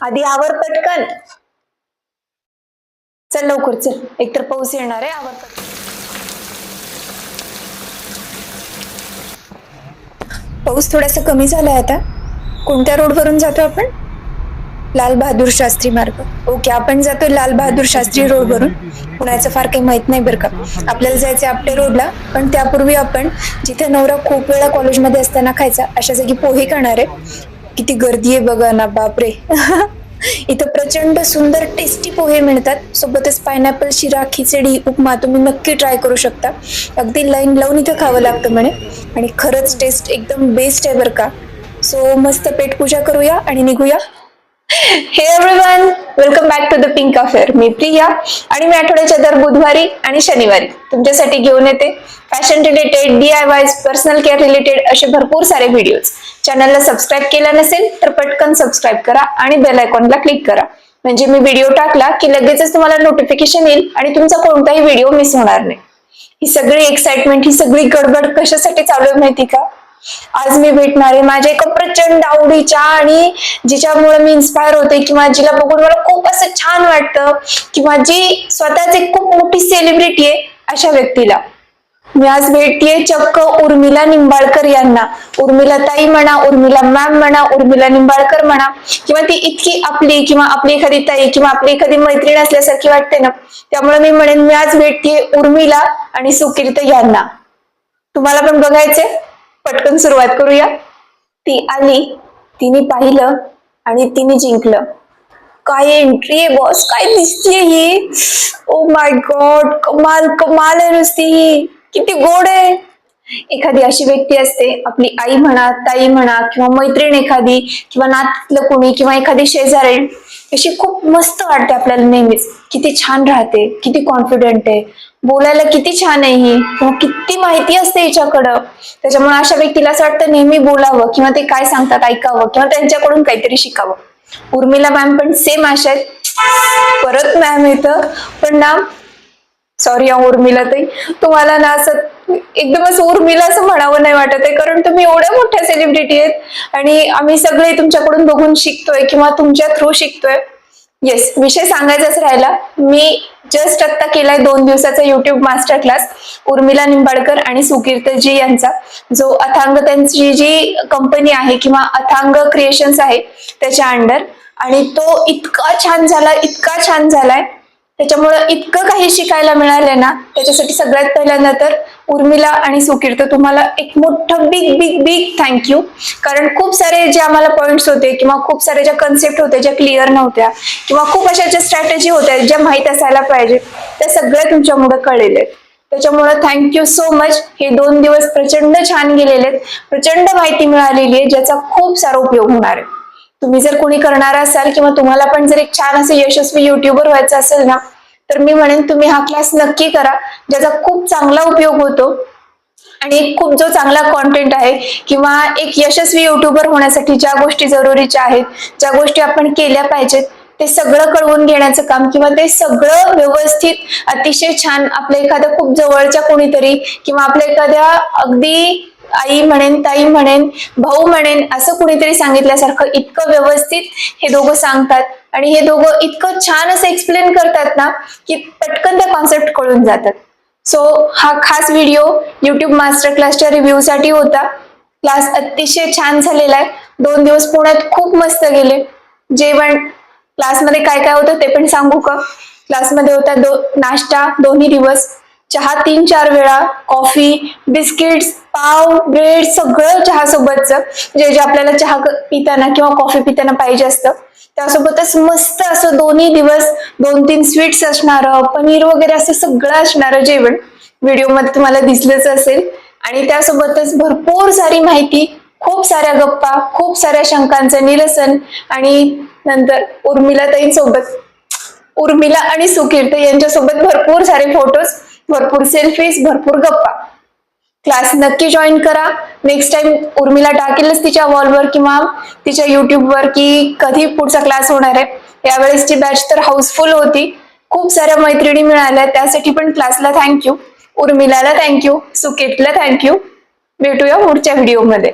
आधी आवर पटकन. चल लवकर चल. एकतर पाऊस येणार आहे आवर पटकन. पाऊस थोडासा कमी झालाय आता. कोणत्या रोडवरून जातो आपण? लाल बहादूर शास्त्री मार्ग. ओके आपण जातो लाल बहादूर शास्त्री रोडवरून पुण्याचं फार काही माहीत नाही बरं का. आपल्याला जायचं आपटे रोडला पण त्यापूर्वी आपण जिथे नवरा खूप वेळा कॉलेजमध्ये असताना खायचा अशा जागी पोहे करणार आहे. किती गर्दी आहे बघा ना बापरे. इथं प्रचंड सुंदर टेस्टी पोहे मिळतात. सोबतच पायनॅपल शिरा खिचडी उपमा तुम्ही नक्की ट्राय करू शकता. अगदी लाईन लावून इथं खावं लागतं म्हणे. आणि खरंच टेस्ट एकदम बेस्ट आहे बरं का. सो मस्त पेटपूजा करूया आणि निघूया. हे everyone welcome back to the pink affair मी प्रिया आणि मी आठवड्याच्या दर बुधवारी आणि शनिवारी तुमच्यासाठी घेऊन येते fashion related D I Ys personal care related असे भरपूर सारे व्हिडिओज चॅनलला सबस्क्राईब केला नसेल तर पटकन सबस्क्राईब करा आणि बेल आयकॉनला क्लिक करा. म्हणजे मी व्हिडिओ टाकला की लगेचच तुम्हाला नोटिफिकेशन येईल आणि तुमचा कोणताही व्हिडिओ मिस होणार नाही. ही सगळी एक्साइटमेंट ही सगळी गडबड कशासाठी चालू आहे माहिती का? आज मी भेटणार आहे माझ्या एका प्रचंड आवडीच्या आणि जिच्यामुळे मी इन्स्पायर होते किंवा जिला बघून मला खूप असं छान वाटतं किंवा जी स्वतःच एक खूप मोठी सेलिब्रिटी आहे अशा व्यक्तीला. मी आज भेटतीये चक्क उर्मिला निंबाळकर यांना. उर्मिला ताई म्हणा उर्मिला मॅम म्हणा उर्मिला निंबाळकर म्हणा किंवा ती इतकी आपली किंवा आपली एखादी ताई किंवा आपली एखादी मैत्रीण असल्यासारखी वाटते ना त्यामुळे मी म्हणेन मी आज भेटतीये उर्मिला आणि सुकीर्त यांना. तुम्हाला पण बघायचंय? पटकन सुरुवात करूया. ती आली तिने पाहिलं आणि तिने जिंकलं. काय एंट्री आहे बॉस काय दिसतीये ही? ओ माय गॉड कमाल कमाल आहे नुसती ही. किती गोड आहे. एखादी अशी व्यक्ती असते आपली आई म्हणा ताई म्हणा किंवा मैत्रीण एखादी किंवा नातलं कोणी किंवा एखादी शेजारी अशी खूप मस्त वाटते आपल्याला नेहमीच. किती छान राहते किती कॉन्फिडेंट आहे. बोलायला किती छान आहे ही. किंवा किती माहिती असते हिच्याकडं. त्याच्यामुळे अशा व्यक्तीला असं वाटतं नेहमी बोलावं किंवा ते काय सांगतात ऐकावं किंवा त्यांच्याकडून काहीतरी शिकावं. उर्मिला मॅम पण सेम अशा आहेत. परत मॅम येतं पण ना सॉरी उर्मिला ताई तुम्हाला ना असं एकदम असं उर्मिला असं म्हणावं नाही वाटत आहे कारण तुम्ही एवढ्या मोठ्या सेलिब्रिटी आहेत आणि आम्ही सगळे तुमच्याकडून बघून शिकतोय किंवा तुमच्या थ्रू शिकतोय. येस विषय सांगायचाच राहिला. मी जस्ट आत्ता केलाय दोन दिवसाचा YouTube master class Urmila Nimbalkar आणि सुकीर्तजी यांचा. जो अथांग त्यांची जी कंपनी आहे किंवा अथांग क्रिएशन्स आहे त्याच्या अंडर आणि तो इतका छान झाला इतका छान झालाय. त्याच्यामुळं इतकं काही शिकायला मिळालं ना त्याच्यासाठी सगळ्यात पहिल्यांदा तर उर्मिला आणि सुकीर्त तुम्हाला एक मोठं बिग बिग बिग थँक्यू कारण खूप सारे जे आम्हाला पॉईंट्स होते किंवा खूप सारे ज्या कन्सेप्ट होत्या ज्या क्लिअर नव्हत्या किंवा खूप अशा ज्या स्ट्रॅटेजी होत्या ज्या माहीत असायला पाहिजे त्या सगळ्या तुमच्यामुळे कळलेल्या आहेत. त्याच्यामुळं थँक्यू सो मच हे दोन दिवस प्रचंड छान गेलेले आहेत. प्रचंड माहिती मिळालेली आहे ज्याचा खूप सारा उपयोग होणार आहे. तुम्ही जर कोणी करणार असाल किंवा तुम्हाला पण जर एक छान असं यशस्वी युट्यूबर व्हायचं असेल ना तर मी म्हणेन तुम्ही हा क्लास नक्की करा ज्याचा खूप चांगला उपयोग होतो आणि एक खूप जो चांगला कॉन्टेंट आहे किंवा एक यशस्वी युट्यूबर होण्यासाठी ज्या गोष्टी जरुरीच्या आहेत ज्या गोष्टी आपण केल्या पाहिजेत ते सगळं कळवून घेण्याचं काम किंवा ते सगळं व्यवस्थित अतिशय छान आपल्या एखाद्या खूप जवळच्या कोणीतरी किंवा आपल्या एखाद्या अगदी आई म्हणेन ताई म्हणेन भाऊ म्हणेन असं कुणीतरी सांगितल्यासारखं इतकं व्यवस्थित हे दोघं सांगतात. आणि हे दोघं इतकं छान असं एक्सप्लेन करतात ना की पटकन त्या कॉन्सेप्ट कळून जातात. सो हा खास व्हिडिओ युट्यूब मास्टर क्लासच्या रिव्ह्यूसाठी होता. क्लास अतिशय छान झालेला आहे. दोन दिवस पुण्यात खूप मस्त गेले. जेवण क्लासमध्ये काय काय होतं ते पण सांगू का? क्लासमध्ये होता दो नाश्ता दोन्ही दिवस. चहा तीन चार वेळा कॉफी बिस्किट्स पाव ब्रेड सगळं चहा सोबतच जे जे आपल्याला चहा पिताना किंवा कॉफी पिताना पाहिजे असतं त्यासोबतच मस्त असं दोन्ही दिवस दोन तीन स्वीट्स असणार पनीर वगैरे असं सगळं असणारं जेवण व्हिडिओमध्ये तुम्हाला दिसलंच असेल. आणि त्यासोबतच भरपूर सारी माहिती खूप साऱ्या गप्पा खूप साऱ्या शंकांचं निरसन आणि नंतर उर्मिला ताईंसोबत उर्मिला आणि सुकीर्त यांच्यासोबत भरपूर सारे फोटोज भरपूर सेल्फीज भरपूर गप्पा. क्लास नक्की जॉईन करा. नेक्स्ट टाइम उर्मिला टाकेलच तिच्या वॉलवर किंवा तिच्या युट्यूबवर की कधी पुढचा क्लास होणार आहे. यावेळेसची बॅच तर हाऊसफुल होती. खूप साऱ्या मैत्रिणी मिळाल्या. त्यासाठी पण क्लासला थँक्यू उर्मिलाला थँक्यू सुकेतला थँक्यू भेटूया पुढच्या व्हिडिओमध्ये